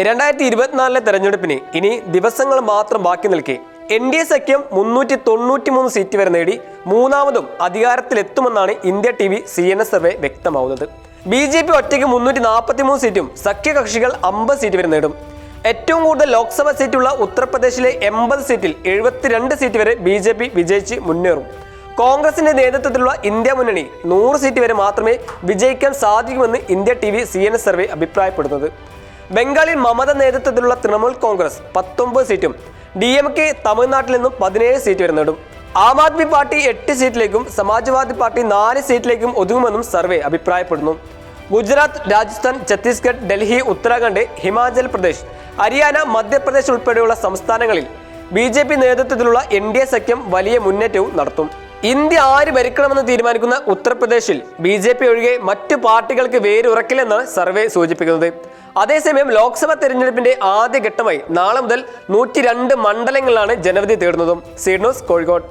രണ്ടായിരത്തി ഇരുപത്തിനാലിലെ തെരഞ്ഞെടുപ്പിന് ഇനി ദിവസങ്ങൾ മാത്രം ബാക്കി നിൽക്കെ. എൻ ഡി എ സഖ്യം മുന്നൂറ്റി തൊണ്ണൂറ്റി മൂന്ന് സീറ്റ് വരെ നേടി മൂന്നാമതും അധികാരത്തിലെത്തുമെന്നാണ് India T V C N S survey വ്യക്തമാവുന്നത്. B J P ഒറ്റയ്ക്ക് മുന്നൂറ്റി നാൽപ്പത്തി മൂന്ന് സീറ്റും സഖ്യകക്ഷികൾ അമ്പത് സീറ്റ് വരെ നേടും. ഏറ്റവും കൂടുതൽ ലോക്സഭാ സീറ്റുള്ള ഉത്തർപ്രദേശിലെ എൺപത് സീറ്റിൽ എഴുപത്തിരണ്ട് സീറ്റ് വരെ ബി ജെ പി വിജയിച്ച് മുന്നേറും. കോൺഗ്രസിന്റെ നേതൃത്വത്തിലുള്ള ഇന്ത്യ മുന്നണി നൂറ് സീറ്റ് വരെ മാത്രമേ വിജയിക്കാൻ സാധിക്കുമെന്ന് India T V C N S survey അഭിപ്രായപ്പെടുന്നത്. ബംഗാളിൽ മമത നേതൃത്വത്തിലുള്ള തൃണമൂൽ കോൺഗ്രസ് പത്തൊമ്പത് സീറ്റും ഡി എം കെ തമിഴ്നാട്ടിൽ നിന്നും പതിനേഴ് സീറ്റ് വരെ നേടും. ആം ആദ്മി പാർട്ടി എട്ട് സീറ്റിലേക്കും സമാജ്വാദി പാർട്ടി നാല് സീറ്റിലേക്കും ഒതുങ്ങുമെന്നും സർവേ അഭിപ്രായപ്പെടുന്നു. ഗുജറാത്ത് രാജസ്ഥാൻ ഛത്തീസ്ഗഡ് ഡൽഹി ഉത്തരാഖണ്ഡ് ഹിമാചൽ പ്രദേശ് ഹരിയാന മധ്യപ്രദേശ് ഉൾപ്പെടെയുള്ള സംസ്ഥാനങ്ങളിൽ ബി നേതൃത്വത്തിലുള്ള എൻ സഖ്യം വലിയ മുന്നേറ്റവും നടത്തും. ഇന്ത്യ ആര് ഭരിക്കണമെന്ന് തീരുമാനിക്കുന്ന ഉത്തർപ്രദേശിൽ ബി ജെ പി ഒഴികെ മറ്റു പാർട്ടികൾക്ക് വേരുറക്കില്ലെന്നാണ് സർവേ സൂചിപ്പിക്കുന്നത്. അതേസമയം ലോക്സഭാ തെരഞ്ഞെടുപ്പിന്റെ ആദ്യ ഘട്ടമായി നാളെ മുതൽ നൂറ്റി മണ്ഡലങ്ങളിലാണ് ജനവിധി തേടുന്നതും. സീഡ് കോഴിക്കോട്.